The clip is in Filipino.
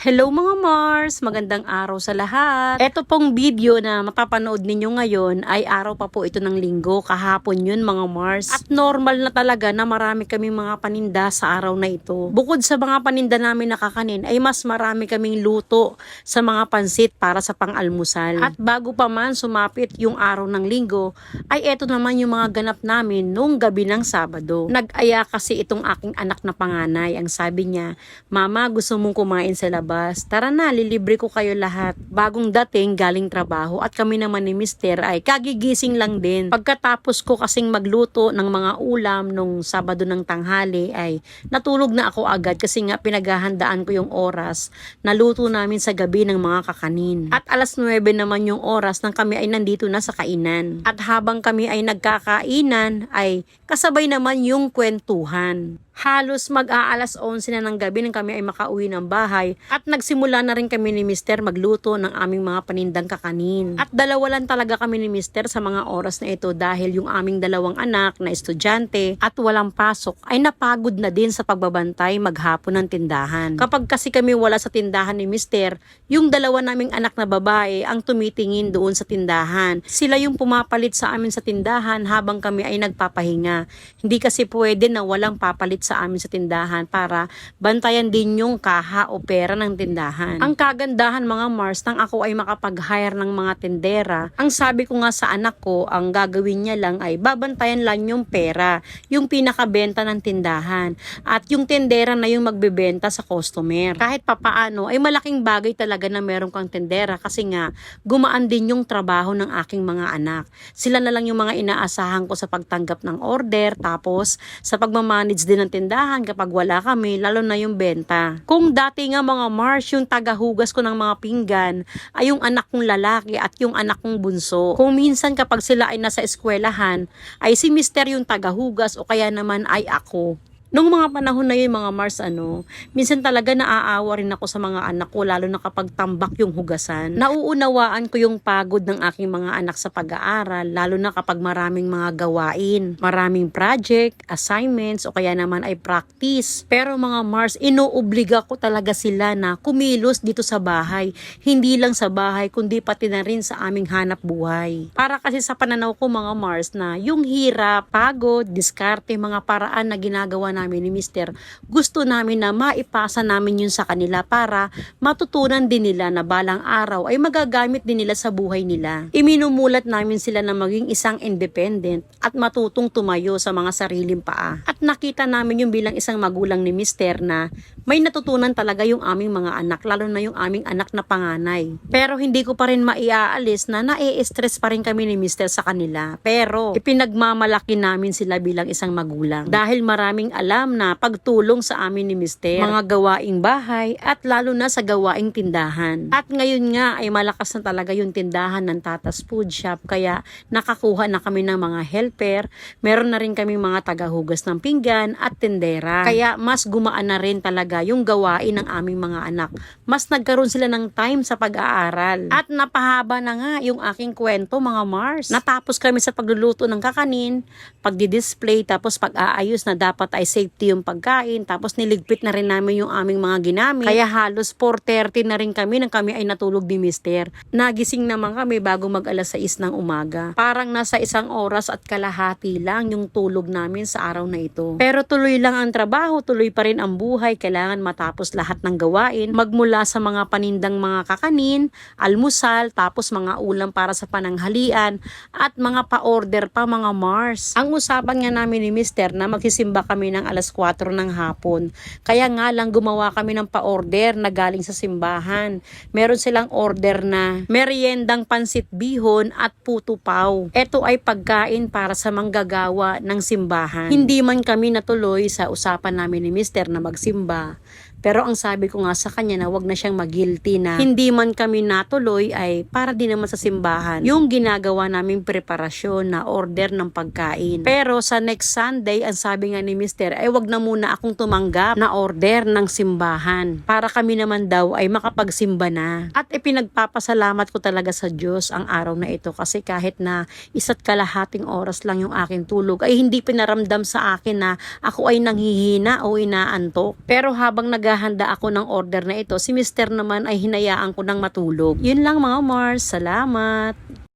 Hello mga Mars! Magandang araw sa lahat. Ito pong video na mapapanood ninyo ngayon ay araw pa po ito ng linggo. Kahapon yun mga Mars. At normal na talaga na marami kaming mga paninda sa araw na ito. Bukod sa mga paninda namin nakakanin ay mas marami kaming luto sa mga pansit para sa pang-almusal. At bago pa man sumapit yung araw ng linggo ay eto naman yung mga ganap namin nung gabi ng Sabado. Nag-aya kasi itong aking anak na panganay. Ang sabi niya, Mama gusto mong kumain sa labas. Tara na, lilibre ko kayo lahat. Bagong dating galing trabaho at kami naman ni Mister ay kagigising lang din. Pagkatapos ko kasing magluto ng mga ulam nung Sabado ng tanghali ay natulog na ako agad kasi nga pinaghahandaan ko yung oras na luto namin sa gabi ng mga kakanin. At alas 9 naman yung oras nang kami ay nandito na sa kainan. At habang kami ay nagkakainan ay kasabay naman yung kwentuhan. Halos mag-aalas 11 na ng gabi nang kami ay makauwi ng bahay at nagsimula na rin kami ni Mister magluto ng aming mga panindang kakanin. At dalawa lang talaga kami ni Mister sa mga oras na ito dahil yung aming dalawang anak na estudyante at walang pasok ay napagod na din sa pagbabantay maghapon ng tindahan. Kapag kasi kami wala sa tindahan ni Mister, yung dalawa naming anak na babae ang tumitingin doon sa tindahan. Sila yung pumapalit sa amin sa tindahan habang kami ay nagpapahinga. Hindi kasi pwede na walang papalit sa amin sa tindahan para bantayan din yung kaha o pera ng tindahan. Ang kagandahan mga Mars nang ako ay makapag-hire ng mga tendera, ang sabi ko nga sa anak ko, ang gagawin niya lang ay babantayan lang yung pera, yung pinakabenta ng tindahan. At yung tendera na yung magbebenta sa customer. Kahit papaano ay malaking bagay talaga na meron kang tendera kasi nga gumaan din yung trabaho ng aking mga anak. Sila na lang yung mga inaasahan ko sa pagtanggap ng order tapos sa pagmamanage din ng tindahan kapag wala kami, lalo na yung benta. Kung dati nga mga Mars, yung tagahugas ko ng mga pinggan ay yung anak kong lalaki at yung anak kong bunso. Kung minsan kapag sila ay nasa eskwelahan, ay si Mister yung tagahugas o kaya naman ay ako. Nung mga panahon na yun, mga Mars, ano, minsan talaga naaawa rin ako sa mga anak ko, lalo na kapag tambak yung hugasan. Nauunawaan ko yung pagod ng aking mga anak sa pag-aaral, lalo na kapag maraming mga gawain, maraming project, assignments, o kaya naman ay practice. Pero mga Mars, inuobliga ko talaga sila na kumilos dito sa bahay. Hindi lang sa bahay, kundi pati na rin sa aming hanap buhay. Para kasi sa pananaw ko, mga Mars, na yung hirap, pagod, diskarte, mga paraan na ginagawa namin ni Mister, gusto namin na maipasa namin yun sa kanila para matutunan din nila na balang araw ay magagamit din nila sa buhay nila. Iminumulat namin sila na maging isang independent at matutong tumayo sa mga sariling paa. At nakita namin yung bilang isang magulang ni Mister na may natutunan talaga yung aming mga anak, lalo na yung aming anak na panganay. Pero hindi ko pa rin maiaalis na nae-stress pa rin kami ni Mister sa kanila. Pero ipinagmamalaki namin sila bilang isang magulang. Dahil maraming alam na pagtulong sa amin ni Mister, mga gawaing bahay at lalo na sa gawaing tindahan. At ngayon nga ay malakas na talaga yung tindahan ng Tatas Food Shop kaya nakakuha na kami ng mga helper. Meron na rin kami mga tagahugas ng pinggan at tindera. Kaya mas gumaan na rin talaga yung gawain ng aming mga anak. Mas nagkaroon sila ng time sa pag-aaral. At napahaba na nga yung aking kwento mga Mars. Natapos kami sa pagluluto ng kakanin, pagdi-display, tapos pag-aayos na dapat ay safety yung pagkain, tapos niligpit na rin namin yung aming mga ginamit. Kaya halos 4.30 na rin kami nang kami ay natulog ni Mister. Nagising naman kami bago mag alas 6 ng umaga. Parang nasa isang oras at kalahati lang yung tulog namin sa araw na ito. Pero tuloy lang ang trabaho, tuloy pa rin ang buhay, kailangan matapos lahat ng gawain, magmula sa mga panindang mga kakanin, almusal, tapos mga ulam para sa pananghalian, at mga pa-order pa mga Mars. Ang usapan nga namin ni Mister na magsisimba kami ng alas 4 ng hapon. Kaya nga lang gumawa kami ng pa-order na galing sa simbahan. Meron silang order na meriendang pansit bihon at puto pau. Ito ay pagkain para sa manggagawa ng simbahan. Hindi man kami natuloy sa usapan namin ni Mister na magsimba. Pero ang sabi ko nga sa kanya na wag na siyang magilty na hindi man kami natuloy ay para din naman sa simbahan. Yung ginagawa naming preparasyon na order ng pagkain. Pero sa next Sunday, ang sabi nga ni Mister ay wag na muna akong tumanggap na order ng simbahan. Para kami naman daw ay makapagsimba na. At ipinagpapasalamat ko talaga sa Diyos ang araw na ito kasi kahit na isa't kalahating oras lang yung aking tulog ay hindi pinaramdam sa akin na ako ay nanghihina o inaantok. Pero habang nag naghahanda ako ng order na ito, si Mr. naman ay hinayaan ko ng matulog. Yun lang mga Mars, salamat!